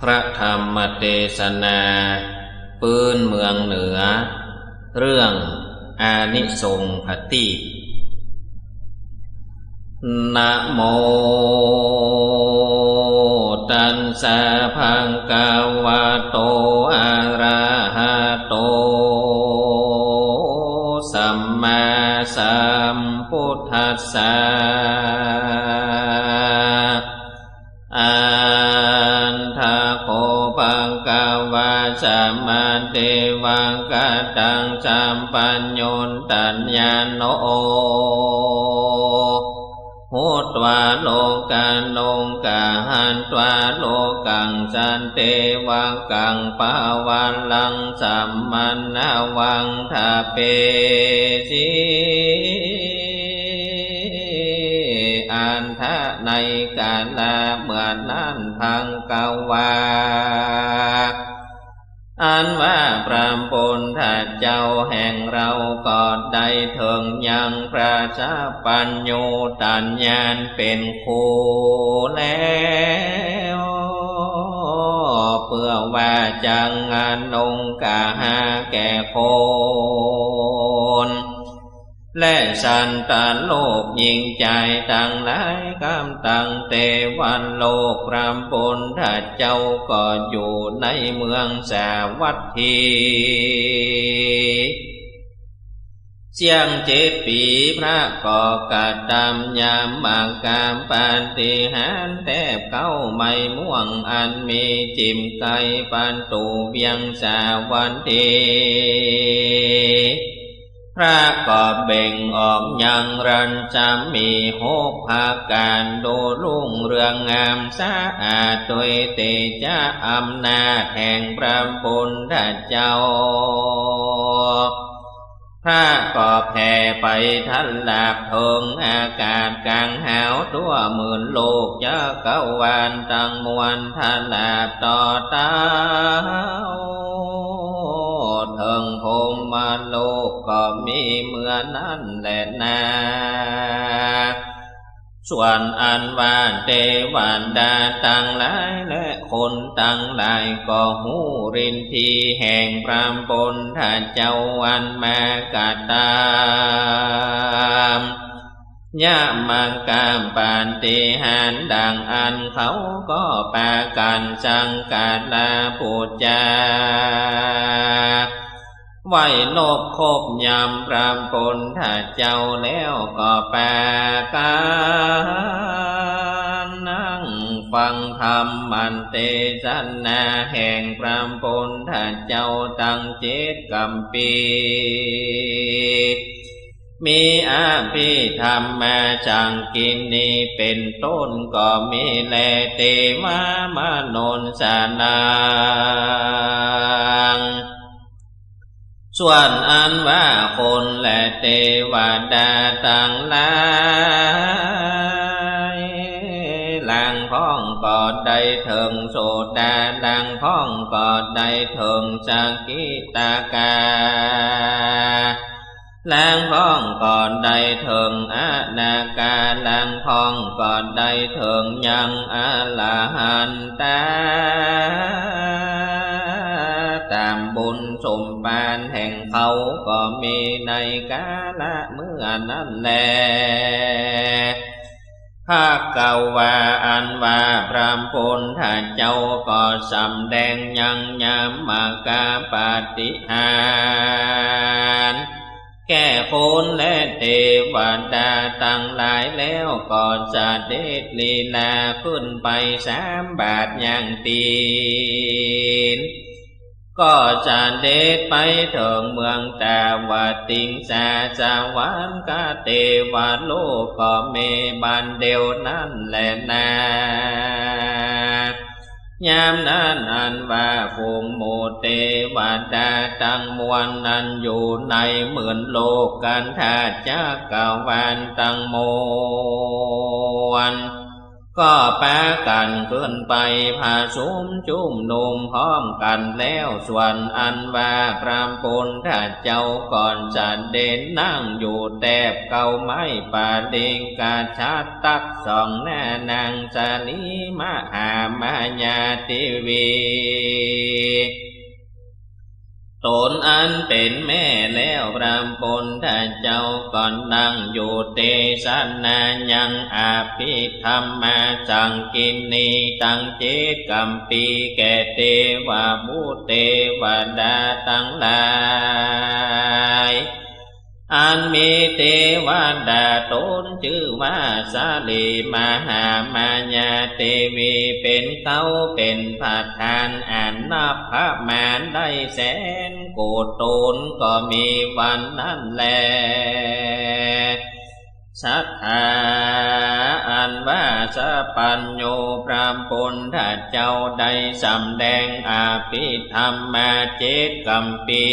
พระธรรมเทศนา ปืนเมืองเหนือ เรื่องอานิสงส์พตินะโมตันสะพังกาวะโตอะระหะโต สัมมาสัมพุทธัสสะ สัมมาเทวังกตังสัมปัญโยนตัญญาโนโหตวาโลกันโลกาหันตวาโลกังจันเตวังกังปาวันลังสัมมันนาวังทาเปสีอันทะในกาลาเมื่อนั้นพังกาวา อันว่าพระปนถ้าเจ้าแห่งเราก็ได้เถิงยังพระชาปัญโยตัญญาเป็นครูแล้วเพื่อว่าจังงานนงกาหาแก่คน และสันตานโลกยิ่งใจต่างหลายกำตังเตวันโลกรามปนถ้าเจ้าก็อยู่ในเมืองสาวัตถีเสียงเจ็ดปีพระก่อกระดำยามมากามปานติหารแทบเก้าไม่ม่วงอันมีจิมไกปานตูเวียงสาวันที พระก็เบ่งออกยังรันจำมีหกภาการดูลุ่งเรืองงามสะอาดโดยเตจาอำนาจแห่งพระพุทธเจ้าพระก็แผ่ไปทันลาบทงอากาศกลางหาวทั่วหมื่นโลกจะเก้าวานตังมวลทันลาบต่อเต้า เทิงพมมาโลกก็มีเมื่อนั้นแหละนาส่วนอันว่าเทวันดาตั้งหลายและคนตั้งหลายก็หูรินทีแห่งพรามปนถ้าเจ้าวันมากาตามยะมังกามปานติหานดังอันเขาก็ปากันสังกาลาปูจา ไหวนบคบยำพรามปนถ้าเจ้าแล้วก็แปลการนั่งฟังธรรมมันเตสันนาแห่งพรามปนถ้าเจ้าตั้งจิตกำปีมีอาภิธรรมมาจังกินนีเป็นต้นก็มีแลเตมามานนสานัง ส่วนอันว่าคนและเทวดาต่างหลายลางพ้องก็ได้เถิงโสดาดังพ้องก็ได้เถิงสากิตากาลางพ้องก็ได้เถิงอานาการลางพ้องก็ได้เถิงยังอาลาหันตา ตามบุญสมปานแห่งเขาก็มีในกาละเมื่อนั้นแลภาคเก่าว่าอันว่าพรามพุนถ้าเจ้าก็สำแดงยังยามมากาปาฏิหารแก่คนและเทวดาตั้งหลายแล้วก็จะเดชลีลาขึ้นไปสามบาทอย่างตีน ก็จะเดชไปถึงเมืองแตาวาติงสจาวันกาเทวโลกก็เมบันเดียวนั่นแหละนายามนั้นอันว่าภูมิโมเทวดาตั้งมวลนั้นอยู่ในหมื่นโลกกันธาตุจักรวาลตั้งมวล ก็แปะกันขึ้นไปผาสุมจุ่มนุมพร้อมกันแล้วส่วนอันว่าพรามปุนถ้าเจ้าก่อนจะเด่นนั่งอยู่แตบเก่าไม้ป่าเดิงกาชาตักสองหน้านางสาลีมหามายาติวี ตนอันเป็นแม่แล้วพระปนถ้าเจ้าก่อนนั่งอยู่เตสันนายังอาภิธรรมาจังกินนีตังเจกัมปีแก่เตวาบุเตวดาตั้งหลาย อันมีเทวดาตนชื่อว่าสาลีมหามายาเทวีเป็นเขาเป็นผาทานอ่านนับพระมานได้แสนโกดตนก็มีวันนั้นแลสัทธาอันว่าสะปัญโยพรามปนถ้าเจ้าได้สำแดงอาภิธรรมมาเจตกัมปี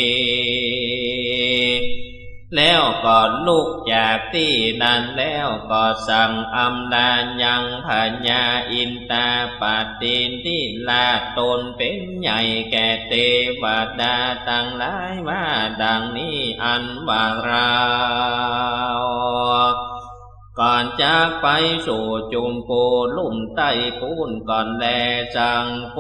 แล้วก็ลุกจากที่นั้นแล้วก็สั่งอำลายังพญาอินตาปฏินทิลาตนเป็นใหญ่แก่เทวดาตั้งหลายว่าดังนี้อันว่าเราก่อนจากไปสู่จุมโปลุ่มใต้ปูนก่อนแลจังโก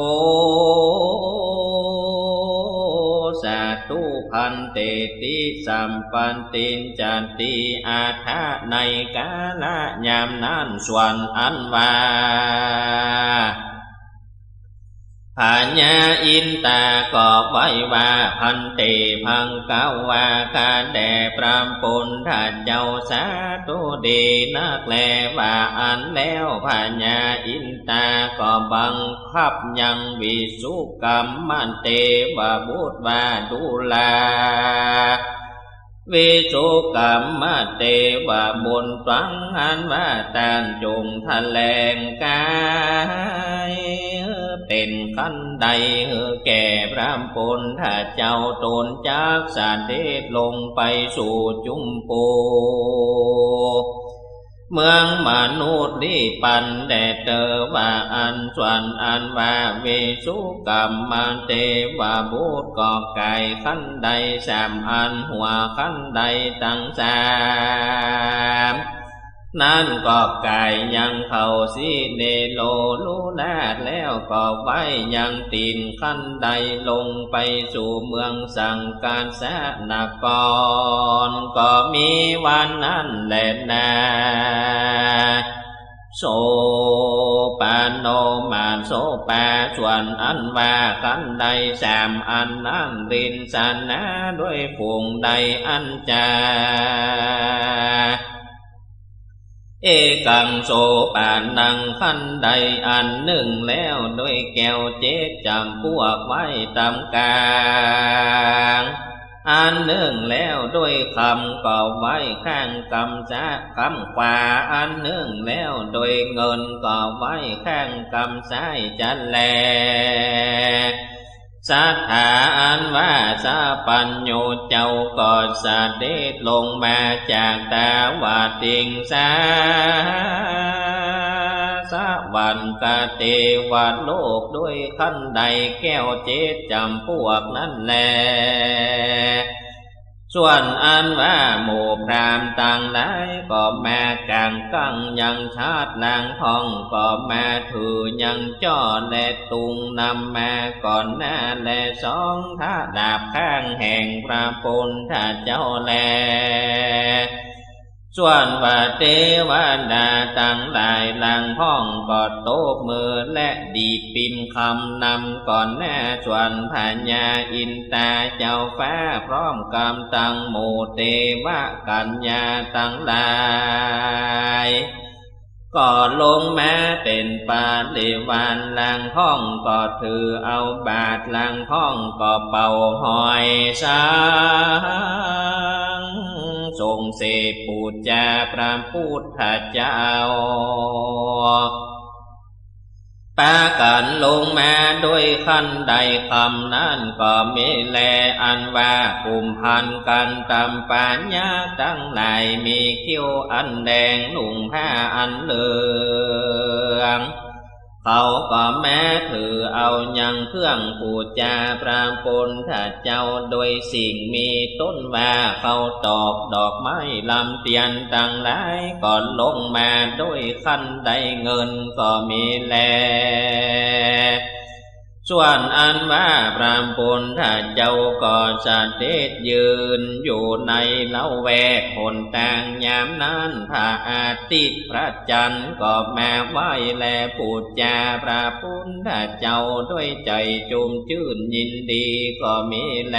ตุพันเตติสัมปันตินจันติอาทะในกาละยามนั้นส่วนอันว่า ผาญาอินตาก็ไว้ว่าพันเตพังเกาวากาแด่พรามปุนถ้าเจ้าสาธุดีนักแลว่าอันแล้วผาญาอินตาก็บังคับยังวิสุกรรมมันเตว่าบุตรว่าดูลาวิสุกรรมมาเตวะบนฟังหันว่าตานจงทะแลงกาย เป็นขั้นใดแก่พระพลถ้าเจ้าตนจากสาเดชลงไปสู่จุมปูเมืองมนุษย์นี่ปันแดเตอว่าอันส่วนอันว่าเวสุกรรมมาเตว่าบูตกอไก่ขั้นใดสามอันหัวขั้นใดตั้งสาม นั่นก็ไก่ยังเขาสีเนโลลูนาดแล้วก็ไว้ยังตีนขั้นใดลงไปสู่เมืองสังการสนกร ก็มีวันนั้นแหละนาโสปานโนมานโสปาส่วนอันว่ากันใดสามอันนั้นรินสานาด้วยผงใดอันจา เอกังโสปานังขันใดอันหนึ่งแล้วด้วยแก้วเจ๊จำพวกไว้ตำกลางอันหนึ่งแล้วด้วยคำก็ไว้ข้างกำจะคำขวาอันหนึ่งแล้วโดยเงินก็ไว้ข้างกำซ้ายจันแล สัทธาอันว่าสาปัญโยเจ้าก็สะเดชลงมาจากตาวาติงสาสวันกาเทวโลกด้วยขั้นใดแก้วเจตจำพวกนั้นแล ส่วนอันว่าหมู่พรามต่างหลายก็มากางกังยังชาติลางทองก็มาถือยังจ่อและตุงนำมาก่อนหน้าและสองท่าดาบข้างแห่งพระพุทธเจ้าแล ส่วนว่าเทวดาตั้งหลายหลังห้องก็โตบมือและดีปินคำนำก่อนหน้าส่วนพญาอินตาเจ้าฟ้าพร้อมกำตังหมู่เทวกัญญาตั้งหลายก็ลงแมาเป็นปาลิวานลังห้องก็ถือเอาบาทลังห้องก็เป่าหอยสัง ทรงเสพปูจาพระพุทธเจ้าปากันลงมาด้วยขันใดคำนั้นก็มีแลอันว่ากุมพันกันตำปัญญาตั้งหลายมีคิ้วอันแดงหนุ่งผ้าอันเหลือง เขาก็แม้ถือเอายังเครื่องปูจาพระปนถ้าเจ้าโดยสิ่งมีต้นว่าเขาตอกดอกไม้ลำเตียนต่างหลายก่อนลงมาด้วยขั้นใดเงินก็มีแล ส่วนอันว่าพรามปุณถ้าเจ้าก็จะเดชยืนอยู่ในเล้าแวกคนต่างยามนั้นพระอาทิตย์พระจันทร์ก็มาไหวแลปูดจาพระพุทธเจ้าด้วยใจจุมชื่นยินดีก็มีแล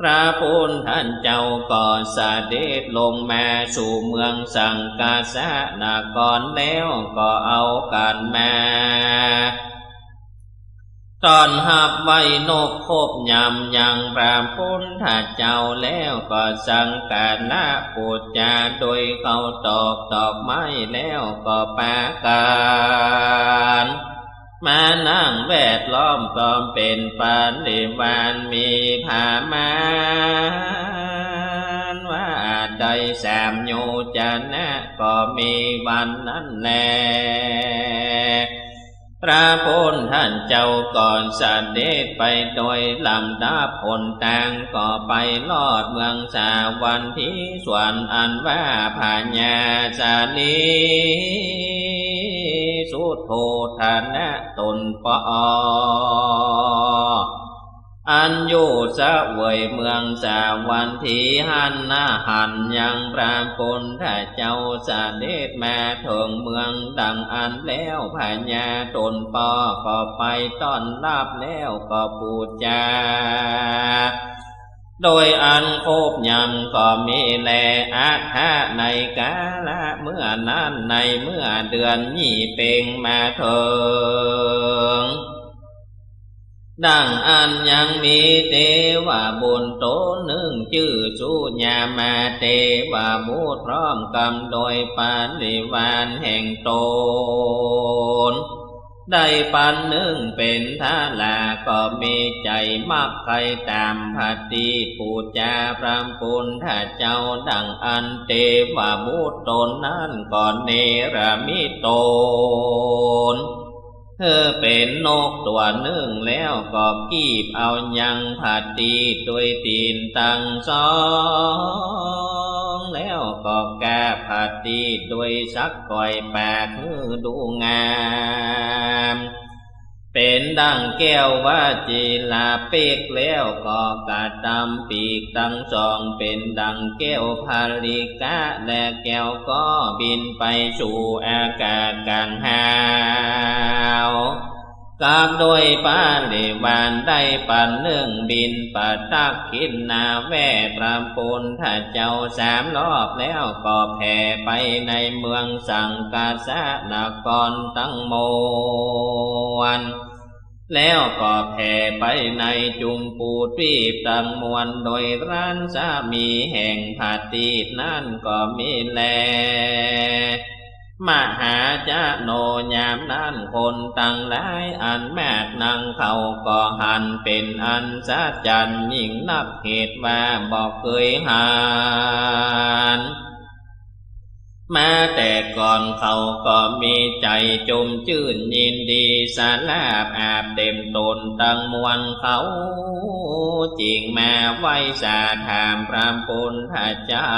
พระพุทธท่านเจ้าก็เสด็จลงมาสู่เมืองสังกาสะนากรแล้วก็เอากันมา ตอนหับไว้นกคบยำยังพระพุทธเจ้าแล้วก็สังกาละปูจาโดยเขาตอกดอกไม้แล้วก็ปาการมานั่งแวดล้อมกอมเป็นปานิวานมีผามานว่าใดแสมโยจนะก็มีวันนั้นแล พระพุทธท่านเจ้าก่อนเสด็จไปโดยลำดับผลต่างก็ไปลอดเมืองสาวันที่ส่วนอันว่าพญาสาลีสุโธธนะตนปอ อันอยู่สะเวยเมืองสาวันทีหันหน้าหันยังพระพุทธเจ้าเด็จมาถึงเมืองดังอันแล้วพญาตนปอก็ไปต้อนรับแล้วก็ปูจาโดยอันโคบยำก็มีแลอาทะในกาละเมื่อนั้นในเมื่อเดือนยี่เป่งมาเถิง ดังอันยังมีเทวาบุญโตหนึ่งชื่อสุญามาเทวาบูตพร้อมกำโดยปานิวานแห่งโตนได้ปันหนึ่งเป็นท่าลาก็มีใจมักใครตามพัติปูจาพระปุณถ้าเจ้าดังอันเทวาบูตนนั้นก่อนเนรมิตน เธอเป็นนกตัวหนึ่งแล้วก็กีบเอายังผัดตีด้วยตีนตั้งสองแล้วก็แกผัดตีด้วยสักก่อยแปากคือดูงาม เป็นดังแก้วว่าจีลาเปกแล้วก็กระดำปีกตั้งสองเป็นดังแก้วพาลิกะและแก้วก็บินไปสู่อากาศกลางหาว กับโดยปาลิวานได้ปันเนื่องบินปัดตักกินนาแว่พระปุณถ้าเจ้าสามรอบแล้วก็แผ่ไปในเมืองสังกาสะนครตั้งมวลแล้วก็แผ่ไปในจุมปูทีตังมวลโดยร้านสามีแห่งผาตีนั่นก็มีแล มหาจาโนยามนั้นคนตั้งหลายอันแมกนางเขาก็หันเป็นอันสะจันยิ่งนับเหตุว่าบอกเคยหานมาแต่ก่อนเขาก็มีใจจมชื่นยินดีสาลาบอาบเต็มตนตั้งมวลเขาจริงมาไหวสาถามพระพุทธเจ้า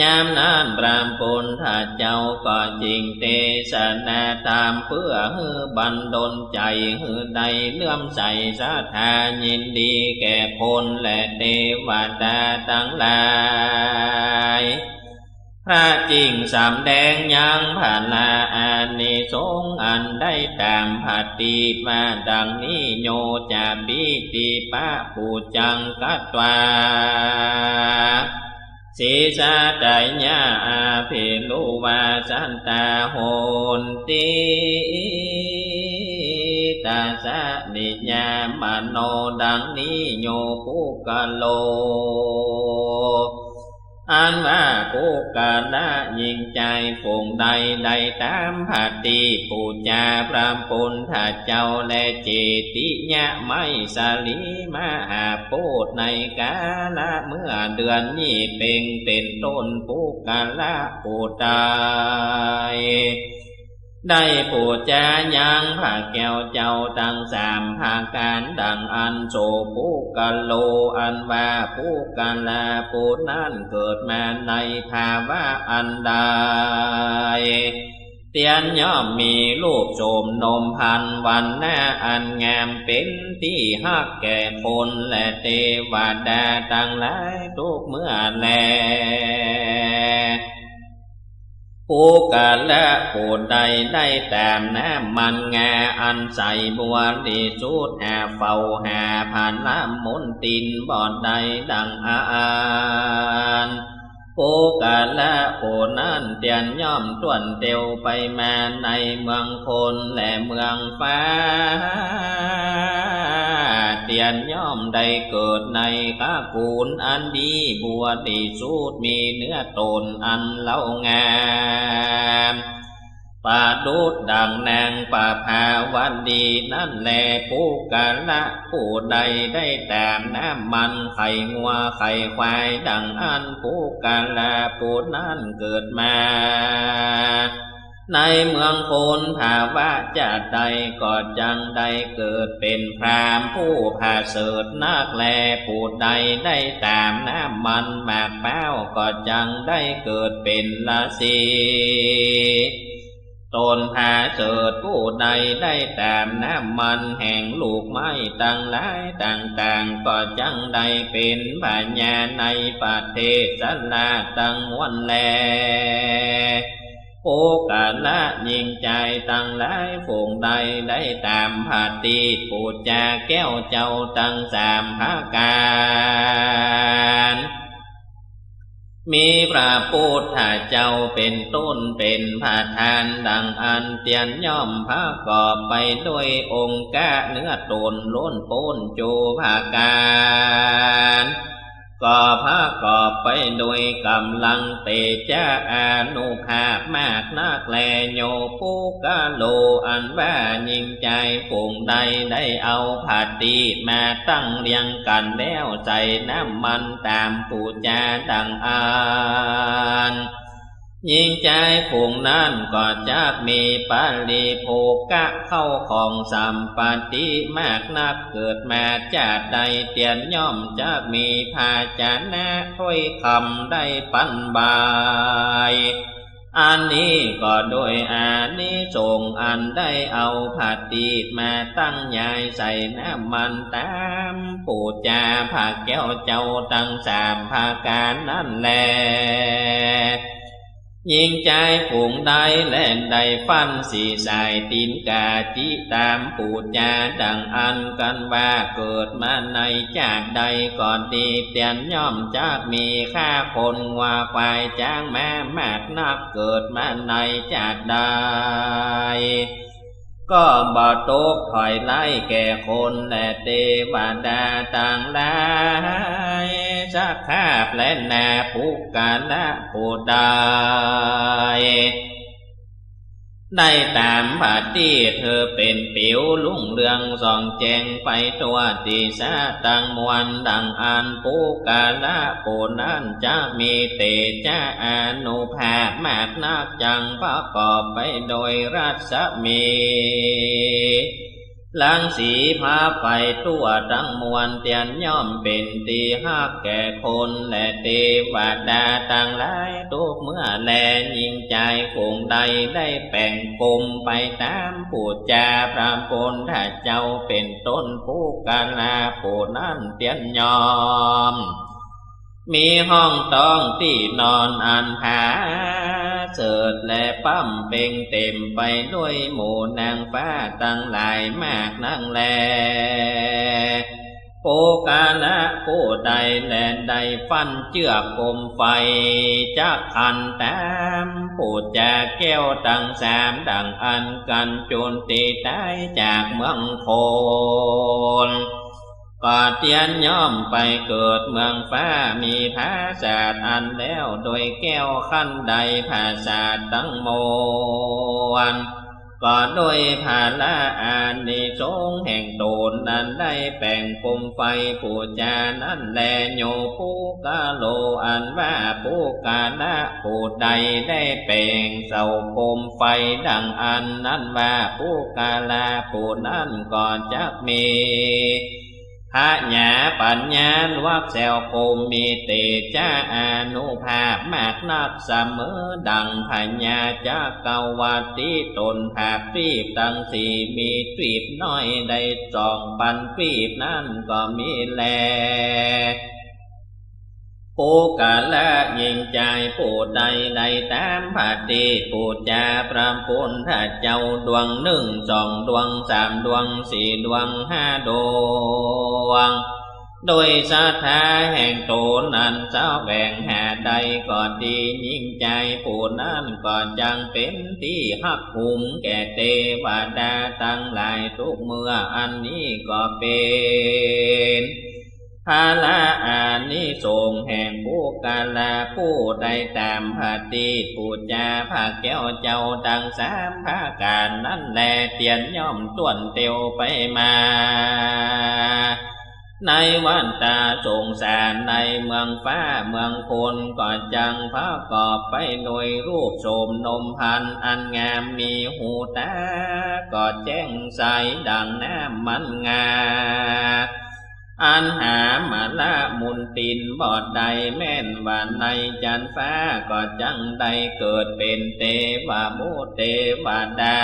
ยามนั้นพระพุทธเจ้าก็จริงเทศนาตามเพื่อฮือบันดลใจฮือใดเลื่อมใสศรัทธายินดีแก่คนและเทวดาทั้งหลายพระจริงสามแดงยังผ่านลาอานิสงอันได้ตามผัตติมาดังนี้โยจะบิติปะปูจังกัตวา ศีสาใจญาอาภิลุวาสันตาโหนติตาส อันว่าผู้กาละยิงใจฝูงใดใดตามผัตติปูจาพระปุณถ้าเจ้าและเจติยะไม่สลีมาหาพูดในกาละเมื่อเดือนนี้เป็นเป็นต้นผู้กาละปูตาย ได้ปูจายังพระแก้วเจ้าตังสามภาการดังอันโสภูกะโลอันว่าภูกะลาปูนั้นเกิดมาในภาวะอันใดเตียนย่อมมีลูกโสมนมพันวันหน้าอันงามเป็นที่ฮักแก่คนและเทวดาตั้งหลายทุกเมื่อแล ปูกาและปูใดได้แต้มน้ำมันงาอันใสบัวดีสุดหาเฝ้าหาผ่านน้ำมนตินบอดใดดังอาาน โูกาละปูนั้นเตียนย่อมต้วนเตียวไปมาในเมืองคนและเมืองฟ้า เตียนย่อมได้เกิดในข้ากูลอันดีบัวดีสุดมีเนื้อตนอันเล่างาม ปาดุดดังนางปาภาวันดีนั่นแลผู้กาละผู้ใดได้ตามน้ำมันไข่งัวไข่ควายดังอันผู้กาละผู้นั้นเกิดมา ในเมืองโคนภาวะจะใดก็จังได้เกิดเป็นพรามผู้พาเสดนักแลผู้ใดได้ตามน้ำมันหมากเป้าก็จังได้เกิดเป็นละสี ตนพาเสดผู้ใดได้ตามน้ำมันแห่งลูกไม้ตั้งหลายต่างๆ ก็จังได้เป็นปัญญาในประเทศสลาตั้งวันแลโอกาละยิงใจตั้งหลายฝูงใดได้ตามผาตีปูจาแก้วเจ้าตั้งสามภาการ มีพระพุทธเจ้าเป็นต้นเป็นผาทานดังอันเตียนย่อมพระกอบไปด้วยองค์กะเนื้อตนล้นปนจูภาการ ก่อพระกอบไปโดยกำลังเตจาอนุภาพมากนักแลโยผู้กะโลอันว่ายิงใจฝูงใดได้เอาผาดตีมาตั้งเรียงกันแล้วใจน้ำมันตามปูจาดังอาน ยิ่งใจผงนั้นก็จะมีปาลีโภกะเข้าของสัมปติมากนักเกิดมาจากใดเตียนย่อมจะมีภาจานะถ้อยคำได้ปันบายอันนี้ก็โดยอานิสงส์อันได้เอาผัดตีมาตั้งยายใส่น้ำมันตามปูจาผักแก้วเจ้าตั้งสามภาการนั่นแหละ ยิงใจผงใดแล่นใดฟันสีสายตีนกาจิตามปูจาดังอันกันว่าเกิดมาในจากใดก่อนดีเตียนย่อมจากมีค่าคนว่าควายจ้างแม่มากนักเกิดมาในจากใด ก็บ่ตกถอยไล่แก่คนและเทวดาต่างหลายสักคาบและนาภูกาละผู้ใด ได้ตามบาที่เธอเป็นปิวลุ่งเรืองส่องแจงไปตัวตีสาตังมวนดังอันปูกาละปูนั้นจะมีเตจะอนุภาพมากนักจังประกอบไปโดยรัศมี ลังสีพาไปตัวทั้งมวลเตียนย่อมเป็นตีหักแก่คนและเทวดาต่างหลายทุกเมื่อแลยิงใจฝูงใดได้แป่งกลมไปตามผู้จาพระพลถ้าเจ้าเป็นต้นผู้กาลาผู้นั้นเตียนยอม มีห้องต้องที่นอนอันหา เสิดและปั้มเป่งเต็มไปด้วยหมู่นางฟ้าตั้งหลายมากนั่งแลโอกาละผู้ใดแลนใดฟันเจือกกลมไฟจักอันตามผู้จาแก้วตั้งสามดังอันกันโจนตีตายจากเมืองโคน ก็เตียนย่อมไปเกิดเมืองฟ้ามีภาษาทอันแล้วโดยแก้วขั้นใดภาษาตั้งโมวลก็โดยภาละอานิสงแห่งโตนนั้นได้แป่งปมไฟผู้จานั้นแลโยผู้กาโลอันว่าผู้กาละผู้ใดได้แป่งเสาปมไฟดังอันนั้นว่าผู้กาลาผู้นั้นก็จะมี พระญาปัญญาวัดแซวโคมมีเตจ้าอนุภาพมากนักเสมอดังพญาจากเกาวาติตนหาพปีบตั้งสี่มีตีบน้อยได้จองปันปีบนั้นก็มีแล ผู้กาละยิงใจผู้ใดใดตามผัดดีผู้จาพระพุทธเจ้าดวงหนึ่งสองดวงสามดวงสี่ดวงห้าดวง โดยศรัทธาแห่งโตนั้นเจ้าแบ่งหาใดก็ดียิ่งใจผู้นั้นก็จังเป็นที่หักหุมแก่เทวดาตั้งหลายทุกเมื่ออันนี้ก็เป็น ภาละอานิสงแห่งผู้กาลาผู้ใดตามพาติผู้จาภาแก้วเจ้าดังสามภาการนั่นแลเตียนย่อมต้วนเตียวไปมา ในวันตาสงสารในเมืองฟ้าเมืองคนก็จังพระกอบไปโดยรูปโสมนมพันอันงามมีหูตาก็แจ้งใสดังน้ำมันงา อันหามาละมุนตินบอดใดแม่นว่าในจันฟ้าก็จังใดเกิดเป็นเทวามุเทวาดา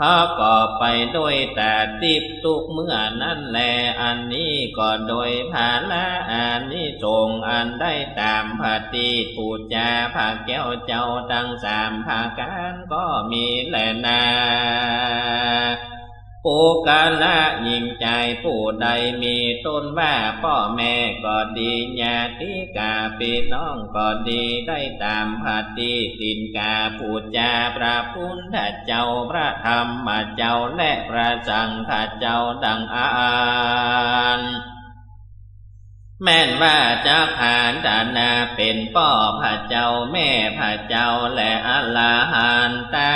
พระก็ไปด้วยแต่ติบทุกเมื่อนั่นแลอันนี้ก็โดยภาละอันนี้จงอันได้ตามพาติปูจาภาแก้วเจ้าทั้งสามภาการก็มีแลนา ผู้กาละยิ่งใจผู้ใดมีต้นว่าพ่อแม่ก็ดีญาติกาพี่น้องก็ดีได้ตามพาติตินกาผู้จาพระพุทธเจ้าพระธรรมเจ้าและพระสังฆเจ้าดังอานแม่นว่าจะผ่านดานาเป็นพ่อพระเจ้าแม่พระเจ้าและอลาหันตา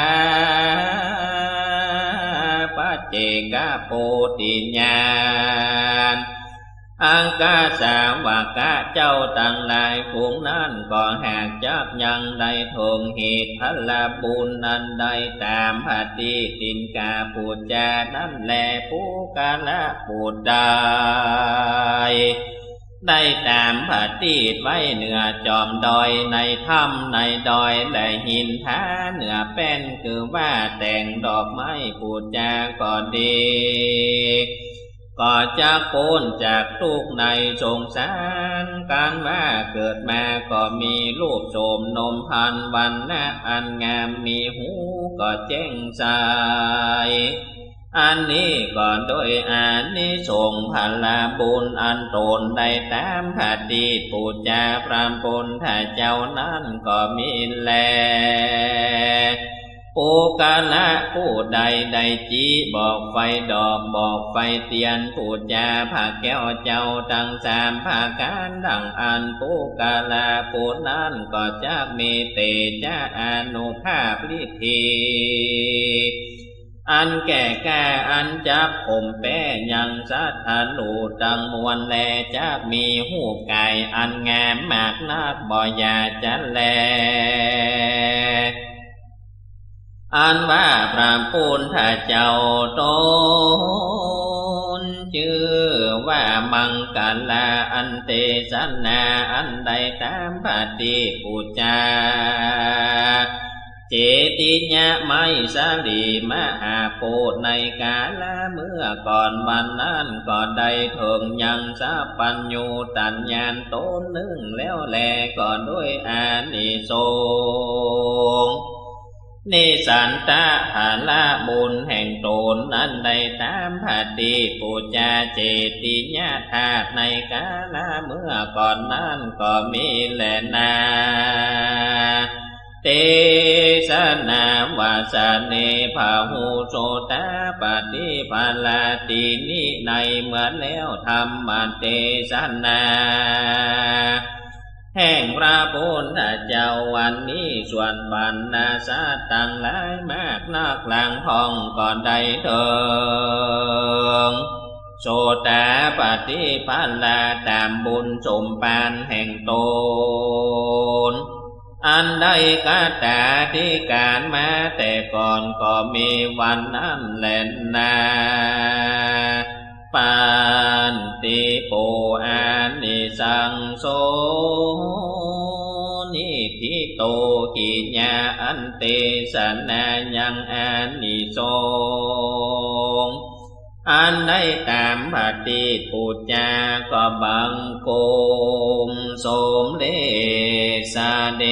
เจกาโพติญาณอังกาสาวกะเจ้าตั้งหลายฝูงนั้นก็หากจักยังได้ทงเหตุพละบุญนั้นได้ตามพติตินกาปูจานั้นแลผู้กาละปูดได้ ได้แตามผาตีดไว้เหนือจอมดอยในถ้ำในดอยและหินท้าเหนือแป้นคือว่าแต่งดอกไม้ปูจาก็ดีก็จะโกนจากทุกในสงสารการว่าเกิดมาก็มีรูปโสมนมพันวันนะอันงามมีหูก็แจ้งใส อันนี้ก็โดยอานิสงส์พลาบุญอันตนได้ตามพาติปูจาพรามปนถ้าเจ้านั้นก็มีแลปูกาละผู้ใดใดจีบอกไฟดอกบอกไฟเตียนผู้จาผาแก้วเจ้าตั้งสามภาการดังอันปูกาละผู้นั้นก็จะมีเตจาอนุภาพลิธี อันแก่แก่อันจับผมแป้ยังสัทธาลูดังมวลแลจะมีหูไก่อันงามมากนักบ่อยาจะแล อันว่าพระพุทธเจ้าตนชื่อว่ามังกาลาอันเตสนาอันใดตามปฏิปูจจติญะไม่สา ลีมหาโพดในกาลเมื่อก่อนวันนั้นก็ได้เถิงยังสัพปัญญูตัญญาณตนหนึ่งแล้วแลก็ด้วยอานิสงส์นิสัน เจติญานาลเมื่อก่อนนั้นก็มีแลนาเทเตสนาวาสเนภาหูโสตปฏิภาลาตินิในเมื่อแล้วธรรมเทศนาแห่งพระพุทธเจ้าวันนี้ส่วนบรรณาสาตังหลายมากนักหลังห้องก่อนใดเถิงโสตาปฏิพันลาตามบุญสมปานแห่งตน อันใดกาตาที่การมาแต่ก่อนก็มีวันนั้นแหละนาปานติ อันได้ตามปฏิปูจาก็บังโกมสมเลสาเด